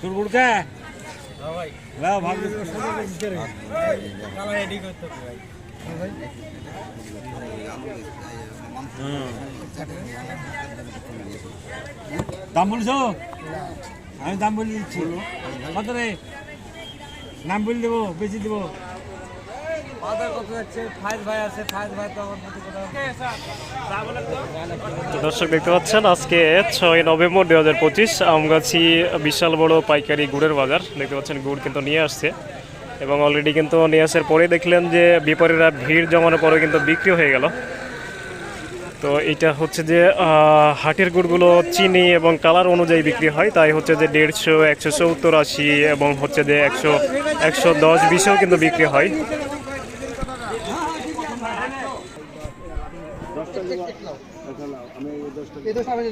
তোর গুড়কা লাও ভাগ। দাম বলছো? আমি দাম বলে দিচ্ছি। কত রে? নাম বলে দেবো, বেশি দেবো। দর্শক দেখতে পাচ্ছেন আজকে ছয় নভেম্বর দুই হাজার পঁচিশ আমগাছি বিশাল বড় পাইকারি গুড়ের বাজার। দেখতে পাচ্ছেন গুড় কিন্তু নিয়ে আসছে। এবং অলরেডি কিন্তু নিয়ে আসার পরে দেখলেন যে ব্যাপারীরা ভিড় জমানোর পরে কিন্তু বিক্রি হয়ে গেল। তো এটা হচ্ছে যে হাটের গুড়গুলো চিনি এবং কালার অনুযায়ী বিক্রি হয়। তাই হচ্ছে যে দেড়শো একশো সত্তর আশি এবং হচ্ছে যে একশো একশো দশ বিশেও কিন্তু বিক্রি হয়। এই দশটা বেজে